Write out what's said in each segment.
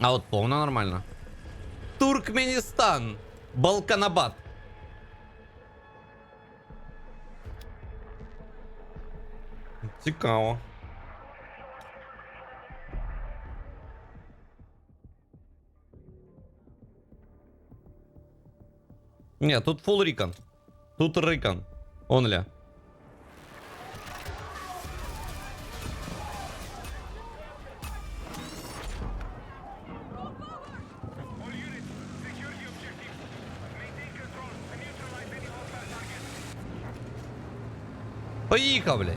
А от повна нормально. Туркменістан. Балканабад. Цікаво. Ні, тут фул рікан. Тут рикан. Онля. Поїхав, блядь.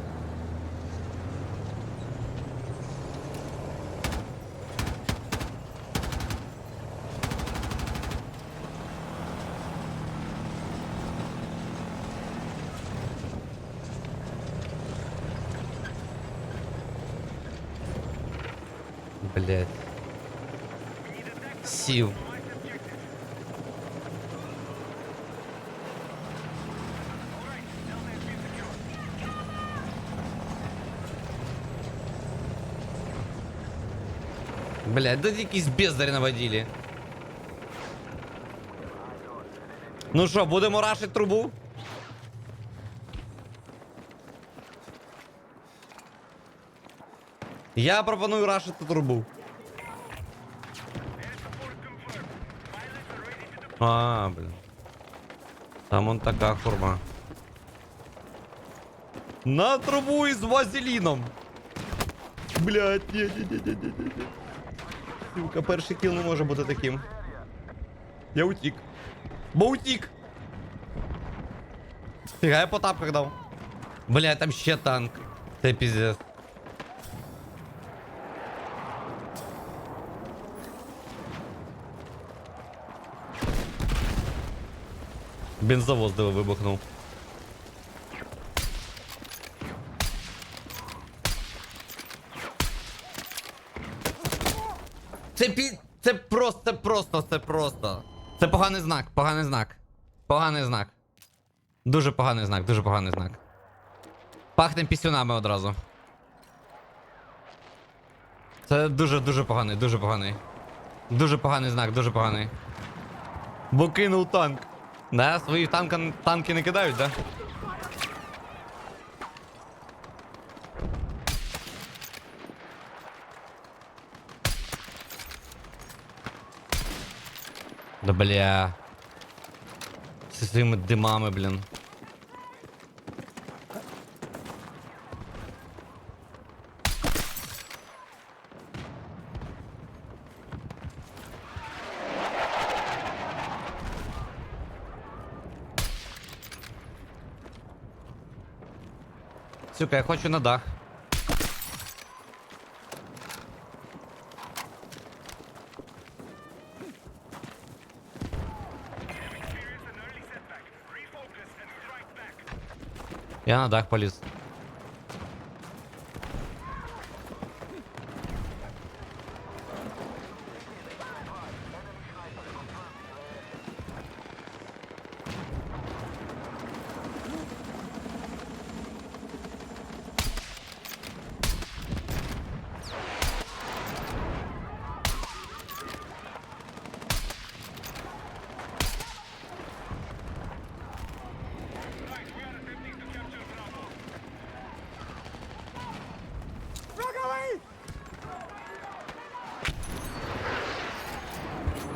Блядь. Сів. Блядь, да якийсь бездарь наводили. Ну що, будемо рашить трубу? Я пропоную рашити трубу. А, блин. Там он така хурма. На трубу із вазеліном. Блядь, ні, Сука, перший кіл не може бути таким. Я утік. Бо утік. Фіга, я по тапках дав. Бля, там ще танк. Це піздець. Бензовоз диво вибухнув. Це пі... Це просто, це просто, це поганий знак, поганий знак. Поганий знак. Дуже поганий знак, дуже поганий знак. Пахнем пісюнами одразу. Це дуже, дуже поганий, дуже поганий. Дуже поганий знак, дуже поганий. Бо кинув танк. Да, свої танка, танки не кидають, да? Да бля. Зі своїми димами, блін. Сука, я хочу на дах. Я на дах поліз.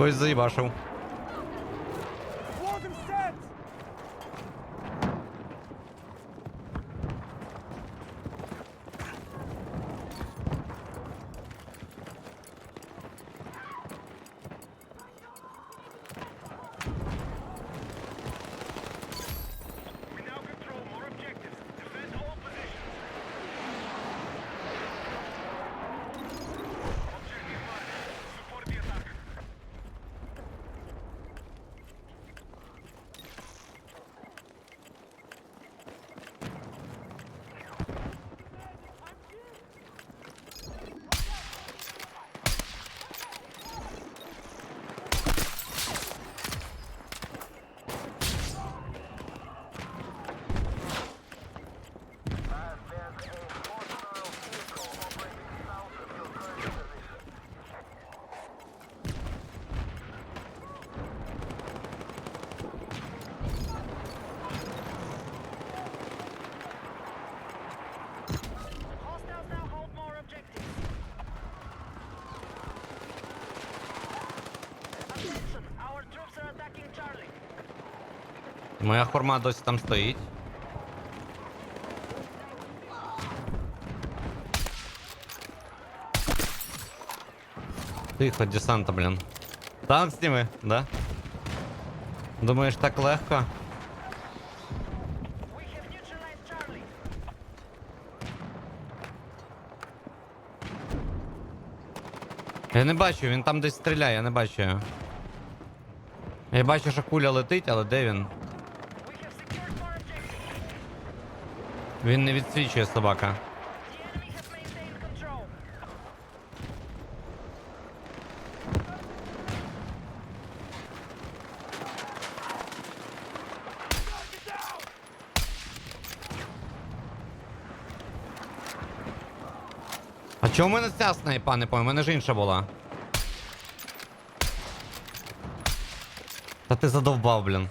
Хтось заїбашив. Моя хорма досі там стоїть. Тихо, десанта, блін. Танк зніми, да? Думаєш, так легко? Я не бачу, він там десь стріляє, я не бачу. Я бачу, що куля летить, але де він? Він не відсвічує собака. А чому в мене ця снайпа, не пам'ятаю, у мене ж інша була. Та ти задовбав, блін.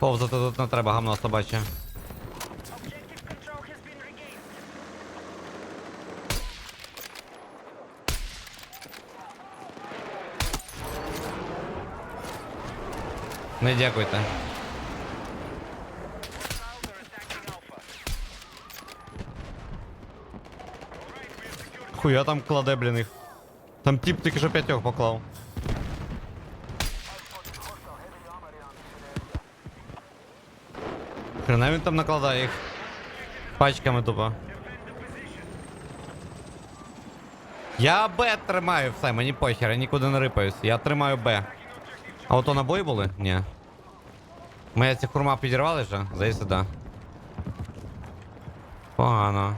Повзати тут не треба, гамно собаче. Не дякуйте. Хуя там кладе, блін їх. Там тип тільки що п'ятьох поклав. Хрена він там накладає їх. Пачками тупо. Я Б тримаю, все, мені похер, я нікуди не рипаюсь. Я тримаю Б. А ото набої були? Ні. Моя ці хурма підірвали вже? Здається, да. Погано.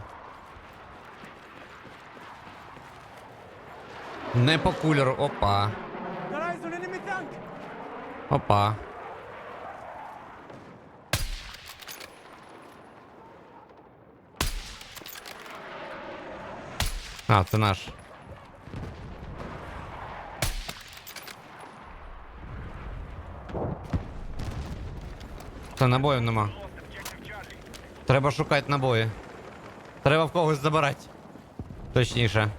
Не по кулеру, опа. Опа. А, це наш. Та набоїв нема. Треба шукати набої. Треба в когось забирати. Точніше.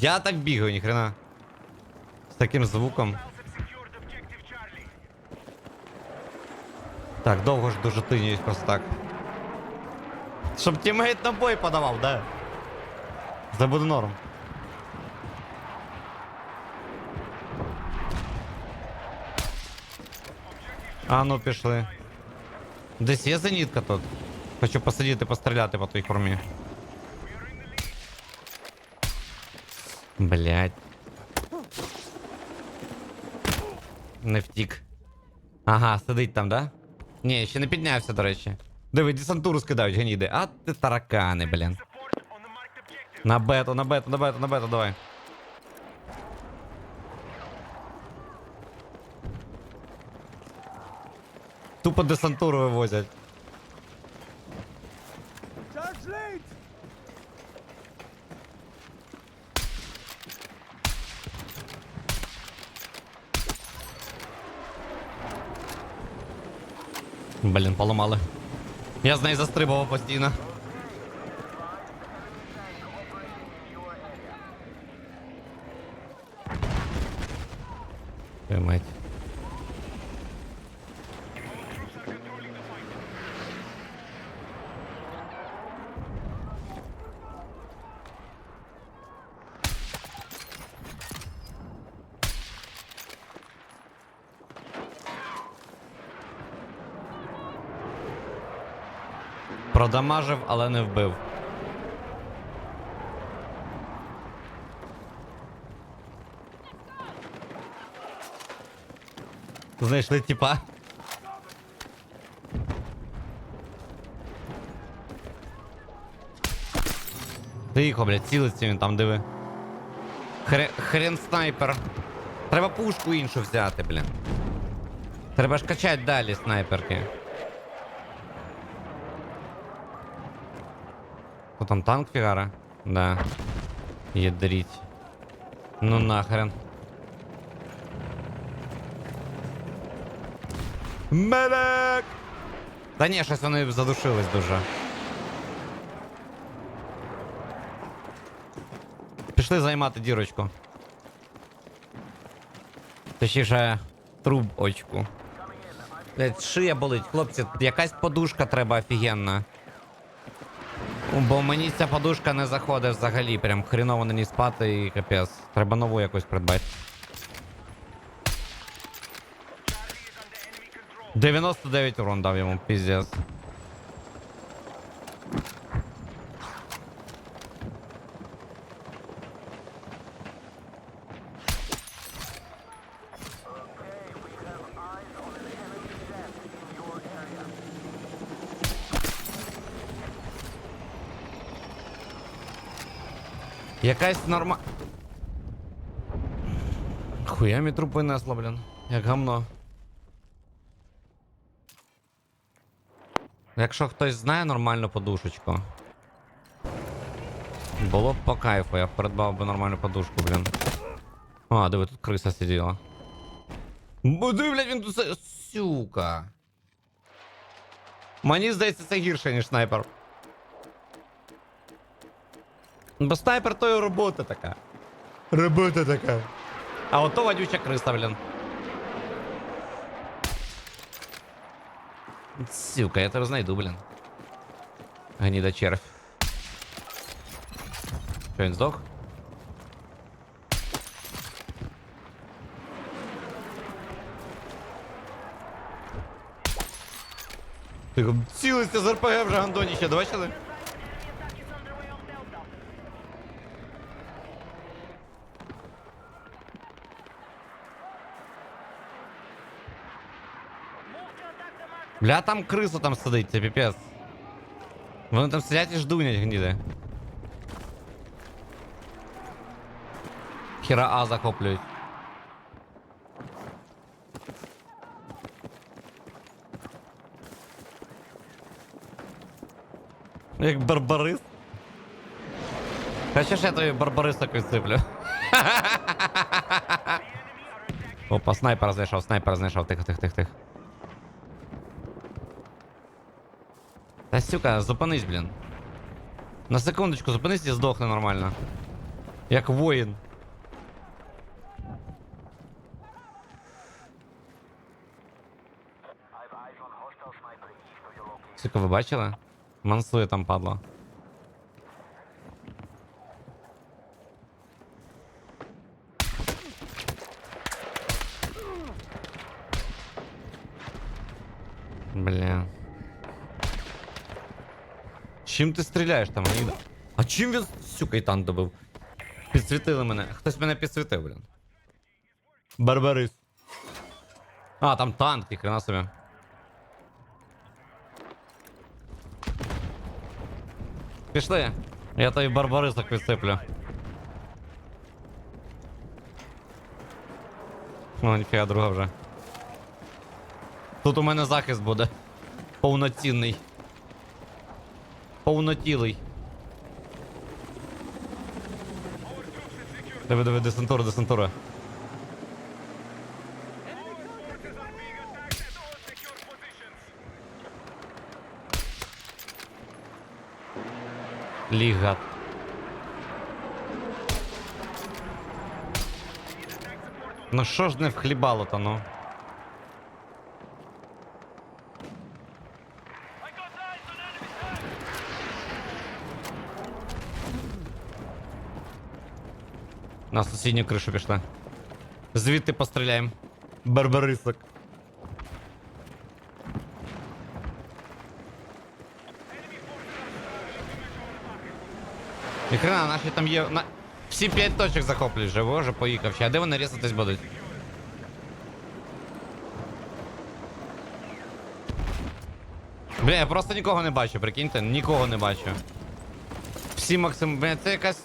Я так бігаю, ніхрена. З таким звуком. Так, довго ж дуже тинюють просто так. Щоб тімейт на бой подавав, да? Це буде норм. А ну пішли. Десь є зенітка тут. Хочу посидіти, постріляти по твоїй формі. Блять. Не втік. Ага, сидить там, да? Ні, ще не піднявся, до речі. Диви, десантуру скидають гніди. А ти таракани, блін. Support on the marked objective. На бету, на бету, на бету, на бету, давай. Тупо десантуру вивозять. Блін, поламали. Я з неї застрибував постійно. Продамажив, але не вбив. Знайшли типа. Тихо, блядь, цілиться він там, диви. Хре... Хрен снайпер. Треба пушку іншу взяти, блін. Треба ж качати далі снайперки. О, там танк фігара? Да. Ядріть. Ну нахрен. Медик! Та ні, щось вони задушились дуже. Пішли займати дірочку. Точніше, трубочку. Блять, шия болить, хлопці, якась подушка треба офігенна. Бо мені ця подушка не заходить взагалі, прям хріново на ній спати і капець. Треба нову якусь придбати. 99 урон дав йому, піздец. Якась норма. Хуя мені труп винесло, блін. Як гамно. Якщо хтось знає нормальну подушечку. Було б по кайфу, я б придбав би нормальну подушку, блін. А, диви, тут криса сиділа. Буди, блядь, він тут. Сука. Мені здається, це гірше, ніж снайпер. Бо снайпер то і робота така. Робота така. А ото водюча криса, блін. Сука, я тебе знайду, блін. Гніда червь. Що, він здох? Ти цілився з РПГ вже гандоніще, бачили? Бля, там криса там сидить, це піпець. Вони там сидять і ждунять гніди. Хіра А захоплюють. Як барбарис. Хочеш я тобі барбарисок відсиплю? Опа, снайпер знайшов, снайпер знайшов, тихо, тихо, тихо, тихо. Та сюка, зупинись, блін. На секундочку, зупинись і здохне нормально. Як воїн. Сука, ви бачили? Мансує там падла. Бля. Чим ти стріляєш там, Аїда? А чим він, сука, і танк добив? Підсвітили мене. Хтось мене підсвітив, блін. Барбарис. А, там танк, і хрена собі. Пішли. Я тобі барбарисок відсиплю. О, ніфіга друга вже. Тут у мене захист буде. Повноцінний. Повнотілий. Диви, диви, десантура, десантура. Forces are being attacked at all secure positions. Ліга. Ну що ж не вхлібало то ну? На сусідню кришу пішли. Звідти постріляємо. Барбарисок. Ніхрена, наші там є. На... Всі п'ять точок захоплюють вже, боже, поїхав. А де вони різатись будуть? Бля, я просто нікого не бачу, прикиньте, нікого не бачу. Всі максимум. Бля, це якась.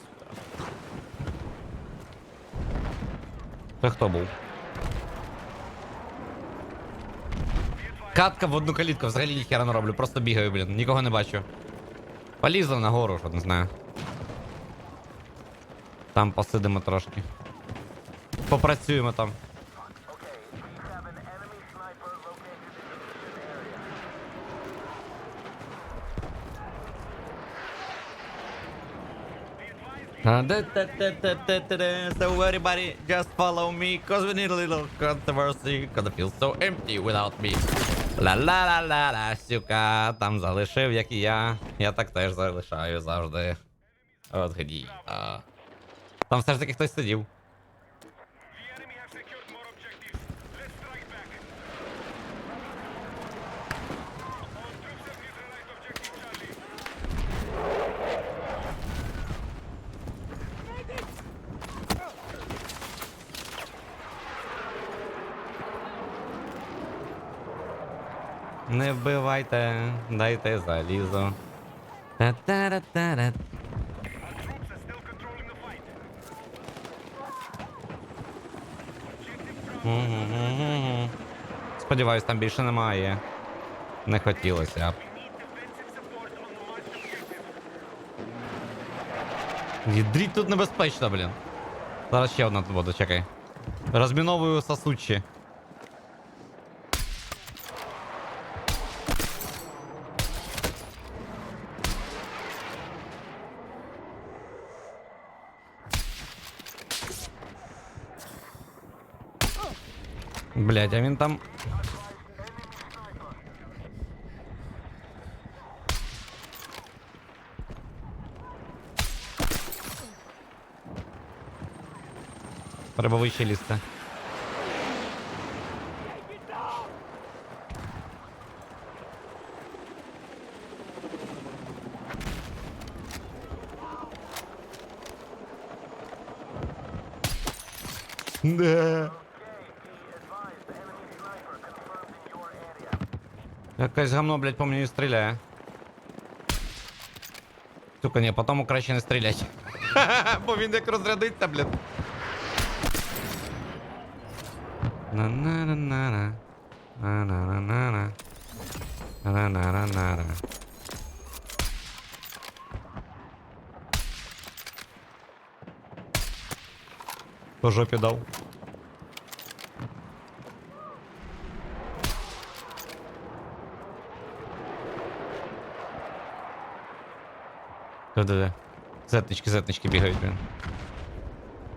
Це хто був? Катка в одну калітку, взагалі ніхера не роблю, просто бігаю, блін, нікого не бачу. Полізла нагору, що не знаю. Там посидимо трошки. Попрацюємо там. So everybody just follow me Cause we need a little controversy Cause it feels so empty without me ла ла ла ла ла сюка Там залишив, як і я Я так теж залишаю завжди От гді. Там все ж таки хтось сидів Не вбивайте, дайте залізо. Та-та-ра-та-ра. Сподіваюсь, там більше немає. Не хотілося б. Ядріть тут небезпечно, блін. Зараз ще одна тут буде, чекай. Розміновую сосучі. Блять, а він там. Треба вище. Якась гамно, блядь, по мені стріляє. Сука, ні, по тому краще не стрілять. Бо він як розрядиться, блядь. На-на-на-на-на. На-на-на-на-на. На-на-на-на-на. По жопі дав. Да-да-да. Зетнички, зетнички бігають, блін.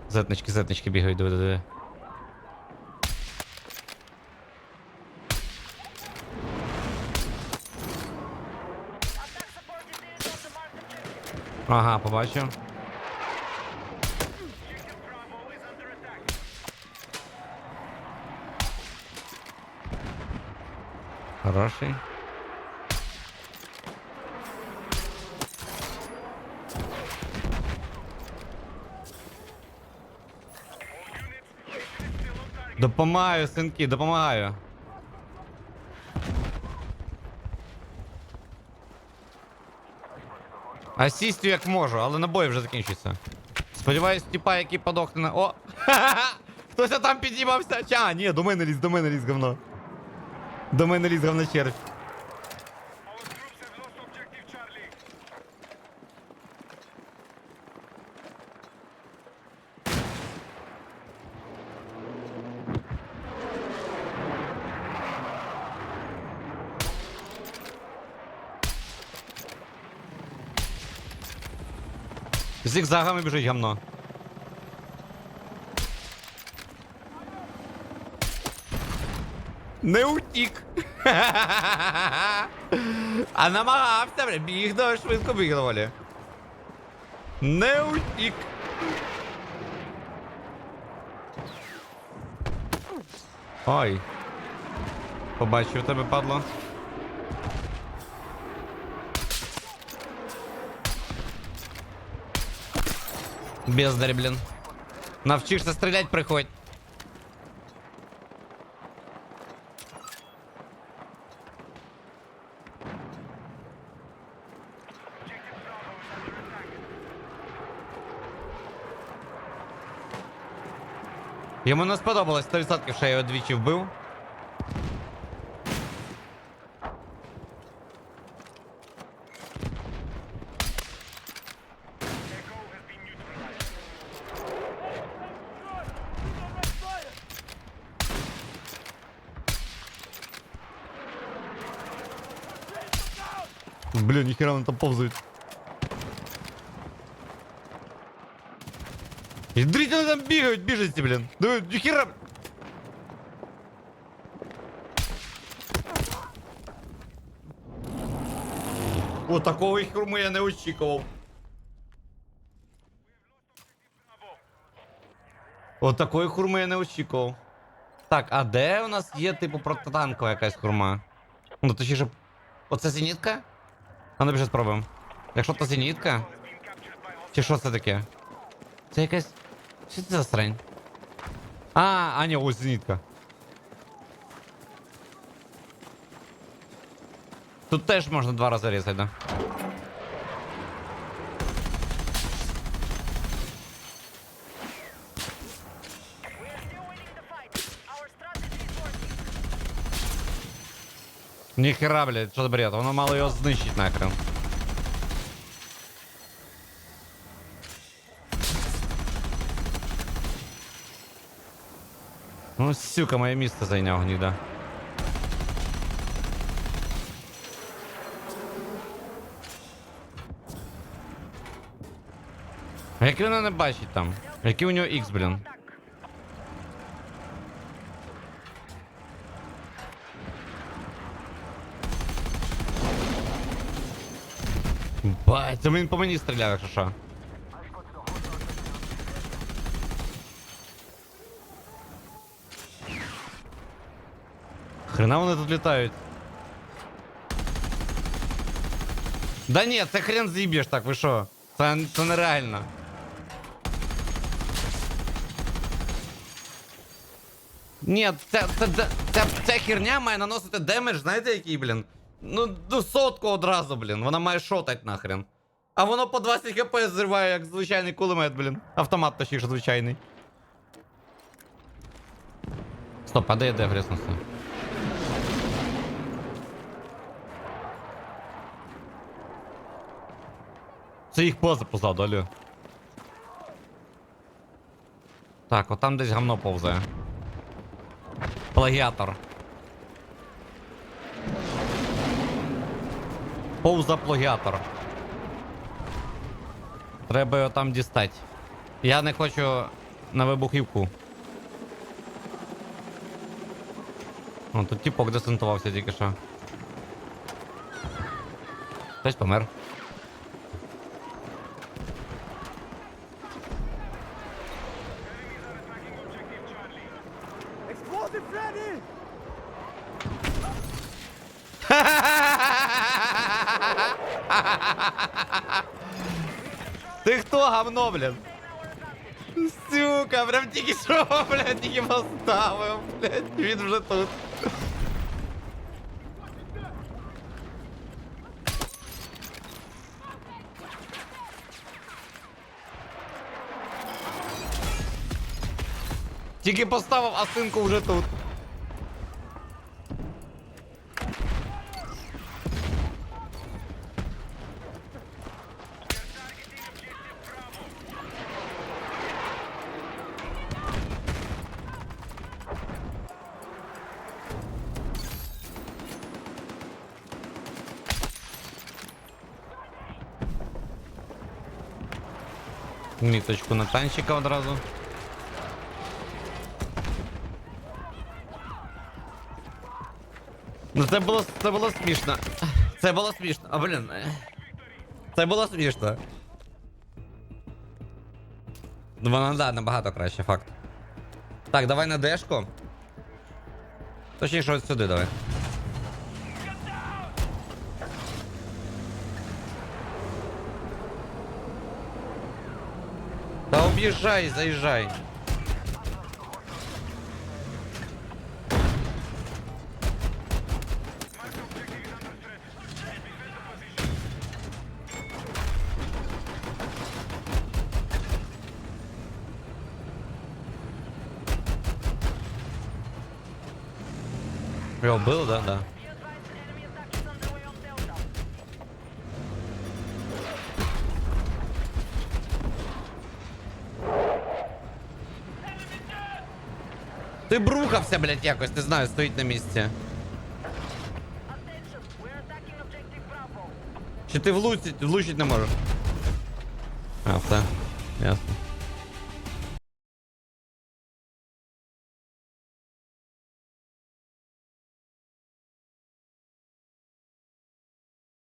Зетнички, зетнички бігають, да-да-да. Ага, побачив. Хороший. Допомагаю, синки, допомагаю. Асістю як можу, але набої вже закінчуються. Сподіваюсь, тіпа, який подохне на. О! Хтось там підіймався. Ча, ні, до мене ліз, до мене ліз говно. До мене ліз говно червь. Зігзагами біжить гамно. Не утік. А намагався, бля, біг доволі швидко біг доволі. Не утік. Ой. Побачив тебе, падло. Бездарь, блін. Навчишся стрілять, приходь. Йому не сподобалось 100%, що я його двічі вбив. Там. Ідріть, вони там бігають, біженці, блін. Диви, ніхера. О, такого хурми я не очікував. О, такої хурми я не очікував. Так, а де у нас є, типу, протитанкова якась хурма? Ну, точніше, оце зенітка? А ну біжи спробуємо. Якщо то зенітка, чи що це таке? Це якась. Що це за срань? А, а ні, ось зенітка. Тут теж можна два рази різати, да? Ніхера, блядь, за бред? Воно мало його знищить нахрен. Ну, сука, моє місце зайняв гніда. А як він не бачить там? Який у нього X, блін? Бать, це він по мені стріляв, якщо що. Хрена вони тут літають. Да ні, це хрен з'їб'єш так, ви що? Це, це нереально. Ні, ця, ця, ця, ця, ця херня має наносити демедж, знаєте який, блін? Ну, до сотку одразу, блін. Вона має шотать нахрен. А воно по 20 хп зриває, як звичайний кулемет, блін. Автомат точніше звичайний. Стоп, а де де гресності? Це їх поза позаду, алло. Так, от там десь гамно повзає. Плагіатор. Повза плагіатор. Треба його там дістати. Я не хочу на вибухівку. О, тут типок десантувався тільки що. Хтось помер. Explosive ready! Ти хто гавно, блін? Сука, прям тільки що, блядь, тільки поставив, блядь, він вже тут. Тільки поставив, а синку вже тут. Міточку на танчика одразу. Ну це було, це було смішно. Це було смішно. А блін. Це було смішно. Ну вона да, набагато краще, факт. Так, давай на дешку. Точніше, ось сюди давай. Та об'їжджай, заїжджай. Його били, да, да. Ти брухався, блядь, якось, не знаю, стоїть на місці. Чи ти влучить, влучить не можеш? А, все.